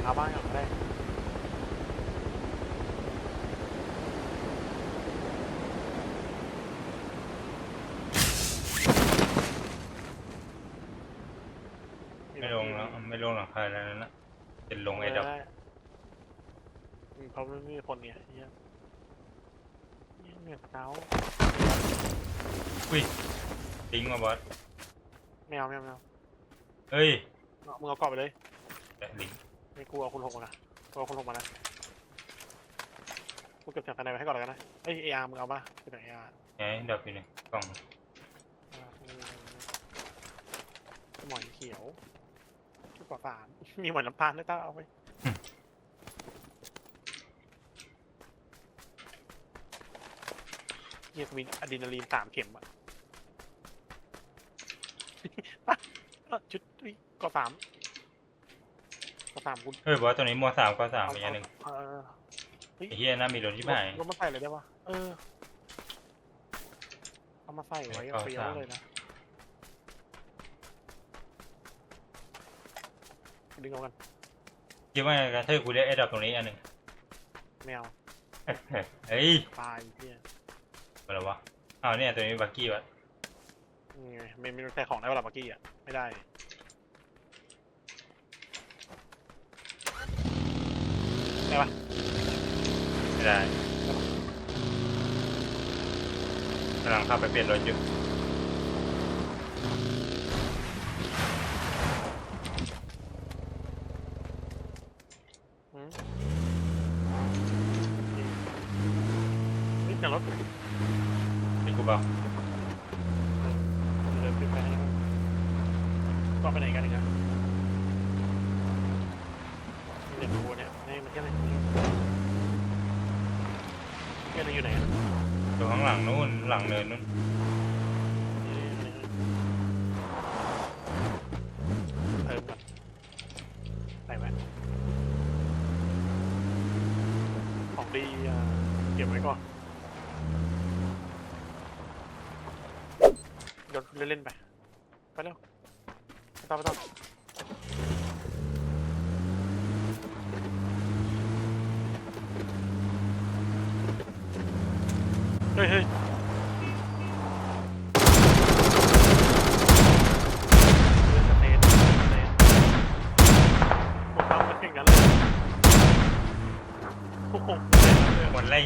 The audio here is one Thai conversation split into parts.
ลังคาบ้านก่อนก็ได้ไม่ลงแล้วไม่ลงหลังคาแล้วนะเป็นลงไอ้ดอกด้อืมเพราะมันไม่มีคนเนี่ยเฮียเหี้ยเหนื่อยเท้าอุ้ยทิ้งมาบอสไม่เอาไม่เอาไม่เอาเฮ้ยเอามึงเอากรอบไปเลยแต่ลิง ไม่กลัวคุณหกมานะกลัวคุณหกมานะกูเก็บจากภายในไว้ให้ก่อนแล้วกันนะเอ้ยเออาร์มึงเอาป่ะเก็บจากเออาร์ไงดอกอยู่ในกล่องหมอนเขียวชุดกว่าสามมีหมอนน้ำตาลด้วยต้าเอาไปเฮียกูมีอะดรีนาลีนสามเข็มอะเอ้อชุดเฮ้ยกว่าสาม กว่าสามคุณเฮ้ยบอสตัวนี้มัวสามก็สามอีกอันหนึ่งเออไอ้เฮียน่ามีรถที่ไหนรถมาใส่เลยได้ปะเออเอามาใส่ไว้เอาเฟี้ยวสามเลยนะดึงเอากันคิดว่าไงกันถ้ากูเรียกไอ้ดอกตรงนี้อันหนึ่งไม่เอาเฮ้ยตายเพี้ยมาแล้ววะอ้าวเนี่ยตัวนี้บักกี้วะนี่ไงไม่ไม่ใส่ของได้เวลาเมื่อกี้อะไม่ได้ ได้ปะไม่ได้กำลังขับไปเปลี่ยนรถอยู่ อืมนี่แต่รถ เป็นกูเปล่า เดินขึ้นไปให้ก็ไปไหนกันอีกอะเด็กดูเนี่ยนี่มันแค่ไหน แค่ไหนอยู่ไหนอะตัวข้างหลังนู่นหลังเนินนู่นเติมก่อนใส่ไว้ของดีอะเก็บไว้ก่อนโยนเล่นๆไป ไปเร็วไปต่อไปต่อ ฮ้ยเฮ้ยเล่นสเตนสเตนผมทำมาถึงนั้นเลยโอ้โหเล่นหมดไล่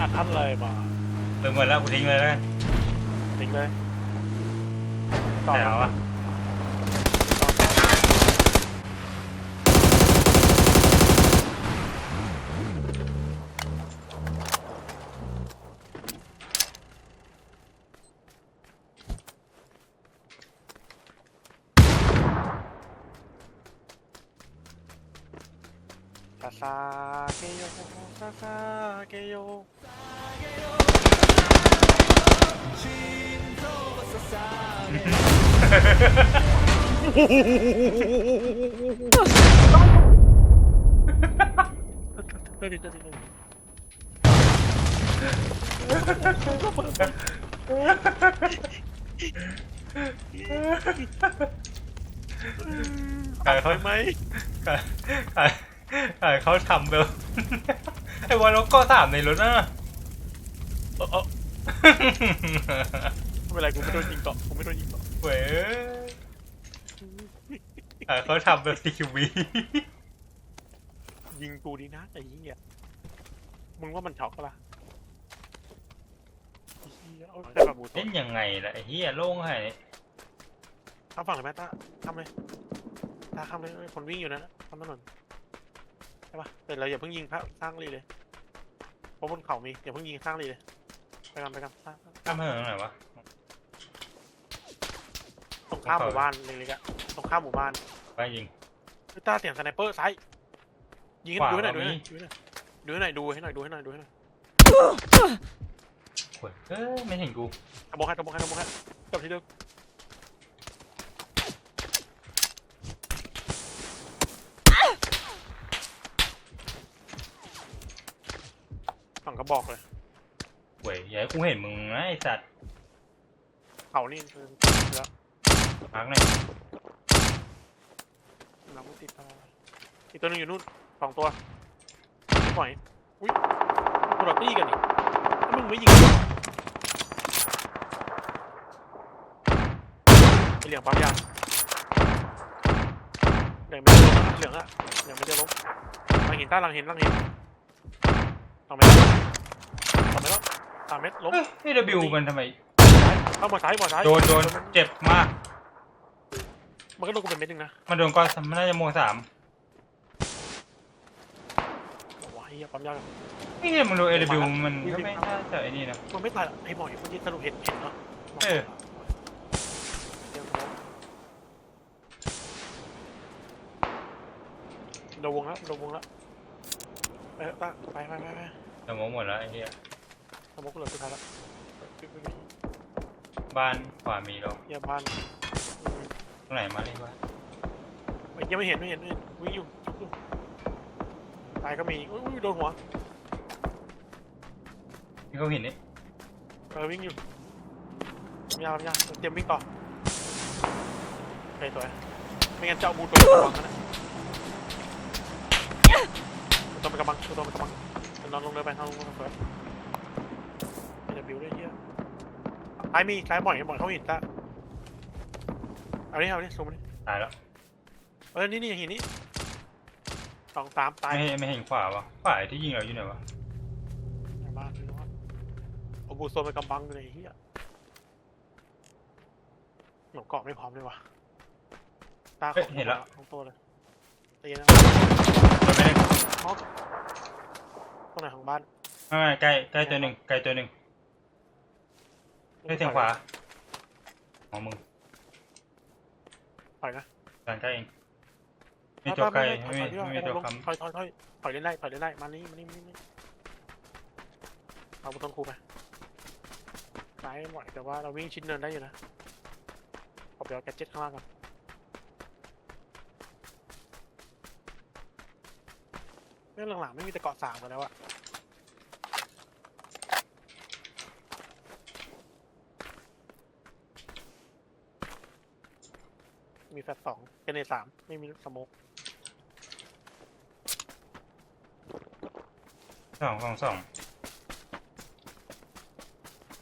อัดอั้นเลยมาเติมหมดแล้วกูทิ้งเลยแล้วกันทิ้งเลยต่อแต่เอาวะ ซาซาเกโยซาซาเกโยเฮ้ยเดี๋ยวเดี๋ยวเดี๋ยวใครเขาไหมใครใคร ใครเขาทำแบบไอ้วอลโลโก้สามในรถน่ะเออเออไม่เป็นไรกูไม่โดนยิงเกาะกูไม่โดนยิงเกาะเว้ยใครเขาทำแบบทีวียิงกูดีนะไอ้เหี้ยมึงว่ามันช็อกปะล่ะไอ้เหี้ยเอาใครแบบหมูสเล่ดนยังไงล่ะไอ้เฮียโล่งให้ทำฝั่งเลยไหมตาทำเลยตาทำเลยเอ้ยคนวิ่งอยู่นะทำถนนใช่ปะแต่เราอย่าเพิ่งยิงพระสร้างรีเลย เพราะบนเขามีอย่าเพิ่งยิงสร้างรีเลย ไปกันไปกันสร้างข้ามถนนตรงไหนวะ ตรงข้ามหมู่บ้านเล็กๆอะตรงข้ามหมู่บ้านไปยิงเฮ้ยตาเสียงสไนเปอร์ซ้ายยิงให้ขวาดูให้หน่อยก็ดูให้หน่อยดูให้หน่อยดูให้หน่อยดูให้หน่อยดูให้หน่อยเว้ยเอ้ยไม่เห็นกูตะโบกให้ตะโบกให้ตะโบกให้จบทีเดียวฝั่งก ระบอกเลยเว้ยอย่าให้กูเห็นมึงนะไอ้สัตว์เขานี่คือเสือพักหน่อยติดตลอดอีกตัวหนึงอยู่นู่นสองตัวไม่ปล่อยอุ้ยคุณตี้กันนี่ถ้ามึงไม่ยิงไอเหลืองปั๊มยางเหลืองไม่ได้ล้มนะเหลืองอะเหลืองไม่ได้ล้มหลังหินใต้หลังหินหลังหินสองเมตร สองเมตรแล้วสามเมตรล้มเฮ้ยเอเดบิวมันทำไมซ้ายเข้าหมดซ้ายหมดซ้ายโดนโดนเจ็บมาก มันก็โดนกูเป็นเม็ดหนึงนะมันโดนก้อนมันน่าจะโมงสามบอกว่าไอ้เหี้ยปั๊มยางนี่เนี่ยมึงดูเอเดบิวมันก็ไม่น่าจะไอ้นี่นะ มันไม่ตายหรอกไอ้หมอยคนที่สรุปเห็นเห็นเนาะเออ เดี๋ยวผมโดนวงแล้วโดนวงแล้วไปเถอะป้าไปไปไปไปสมองหมดแล้วไอ้เหี้ย สมองกูเหลือสุดท้ายแล้วบ้านขวามีหรอเยี่ยบ้านอืมตรงไหนมาเลยว่าเอ้ยยังไม่เห็นไม่เห็นไม่เห็นวิ่งอยู่ชุบอยู่ตายก็มีอุ้ยอุ้ยโดนหัวที่เขาเห็นนี่เออวิ่งอยู่ไม่ยากไม่ยากเตรียมวิ่งต่อโอเคสวยไม่งั้นจะเอาบูตัวไปกำบังนะตัวไปกำบังตัวไปกำบังนอนลงเลยไปนอนลงเลยสวย จะบิวด้วยเฮียซ้ายมีซ้ายบ่อยบ่อยเขาเห็นตะเอาดิเอาดิซูมมาดิตายแล้วเออนี่นี่เห็นนี่สองสามตายไม่เห็นไม่เห็นขวาวะขวาที่ยิงเราอยู่ไหนวะในบ้านเลยนะเอาบูโซนไปกำบังเลยไอ้เฮียหนูเกาะไม่พร้อมเลยว่ะตาของของตัวเลยตีนะมันไม่ได้มอบตรงไหนของบ้านไม่ไม่ใกล้ใกล้ตัวหนึ่งใกล้ตัวหนึ่ง ไม่เสียงขวา ของมึงถอยนะทางใกล้เองไม่ตัวใกล้ถอไม่ยมีถอยไม่มีถตัอวยค้ถอยถอยถอยถอยเล่นไล่ถอยเล่นไล่มานี่มานี่มานี่มานี่เอาบนต้นคูไปซ้ายหมดแต่ว่าเราวิ่งชิดเนินได้อยู่นะขอเดี๋ยวแกดเจ็ตข้างล่างก่อนเรื่องหลังๆไม่มีแต่เกาะสามกันแล้วอะ มีแฟลชสองเจเนสามไม่มีสโมกำสองสองสอง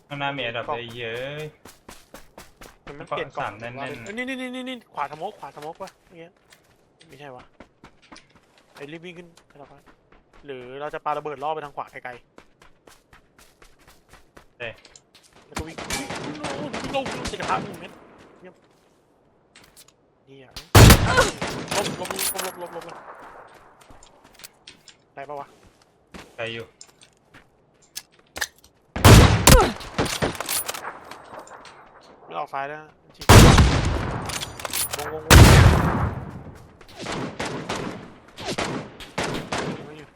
ข้างหน้ามีอันดับได้เยอะมันมันเกาะเปลี่ยนกล่องสามแน่นๆ เอ้ยนี่นี่นี่นี่นี่ขวาสโมกขวาสโมกวะเมื่อกี้ไม่ใช่วะไอ้รีบวิ่งขึ้นไปแล้วกันหรือเราจะปาระเบิดล่อไปทางขวาไกลๆแล้วก็วิ่งวิ่งลงวิ่งลงวิ่งลงจะกระทะหนึ่งเมตรเยี่ยม นี่อะลบลบลบลบลบลบลบได้ปะวะไกลอยู่ไม่ออกซ้ายแล้วนะจริงวงวงวงไม่อยู่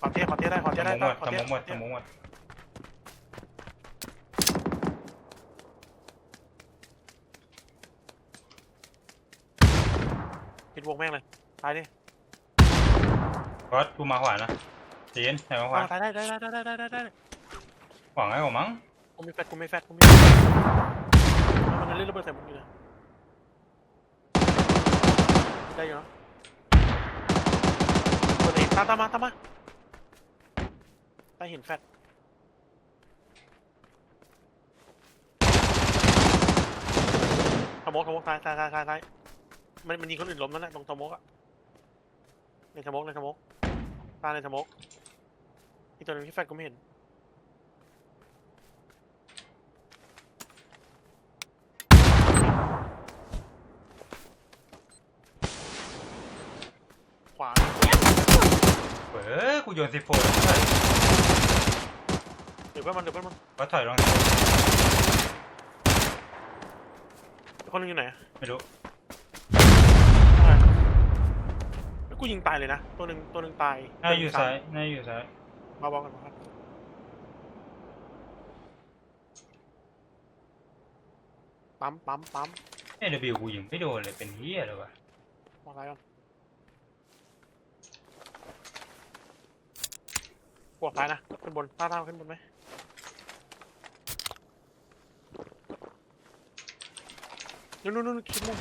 ขอเทียบขอเทียบได้ขอเทียบได้มองหมดขอเทียบงหมดขสอเทียบมองหมด ปิดวงแม่งเลยตายดิก็กูมาขวานะจีนไหนมาขวาเอาตายได้ได้ได้ได้ได้ได้ได้ขวางไอ้ผมมั้งกูมีแฟตกูมีแฟตกูมีแฟตมันเล่นระเบิดใส่มึงอยู่นะได้อยู่เนาะกดเองตามตามมาตามมาใต้หินแฟตสโมกสโมกซ้ายซ้ายซ้ายซ้ายซ้าย มันมันยิงคนอื่นล้มนั่นแหละตรงสโมกอะในสโมกในสโมกตาในสโมกอีกตัวหนึงที่แฟตกูไม่เห็น ขวาเออกูโยนซีโฟนเดี๋ยวเพื่อนมันเดี๋ยวเพื่อนมันก็ถอยลงคนหนึงอยู่ไหนอะไม่รู้ กูยิงตายเลยนะ ตัวหนึ่งตัวหนึ่งตายน่าอยู่ซ้ายน่าอยู่ซ้ายมาบอกกันครับปั๊มปั๊มปั๊มเอเดบิวกูยิงไม่โดนเลยเป็นเฮียเลยวะมองอะไรกันบวกซ้ายนะขึ้นบนต้าต้าขึ้นบนไหมนู่นนู่นนู่นคิดมุม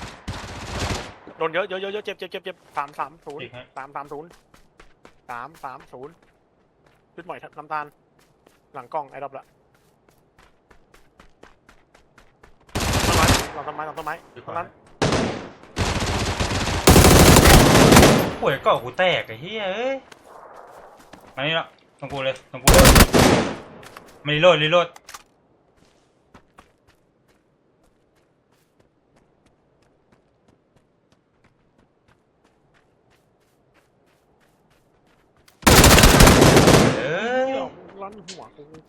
โดนเยอะเยอะเยอะเยอะเจ็บเจ็บเจ็บเจ็บสามสามศูนย์อีกฮะ สามสามศูนย์สามสามศูนย์ขึ้นหม่อยน้ำตาล หลังกล้องไอ้ดอกละต้นไม้หลังต้นไม้หลังต้นไม้ดีกตรงว่านั้นป่วยก็กูแตกไอ้เหี้ยเอ้ยมานี่ละตรงกูเลยตรงกูเลยไม่รีโหลดรีโหลด Mình 工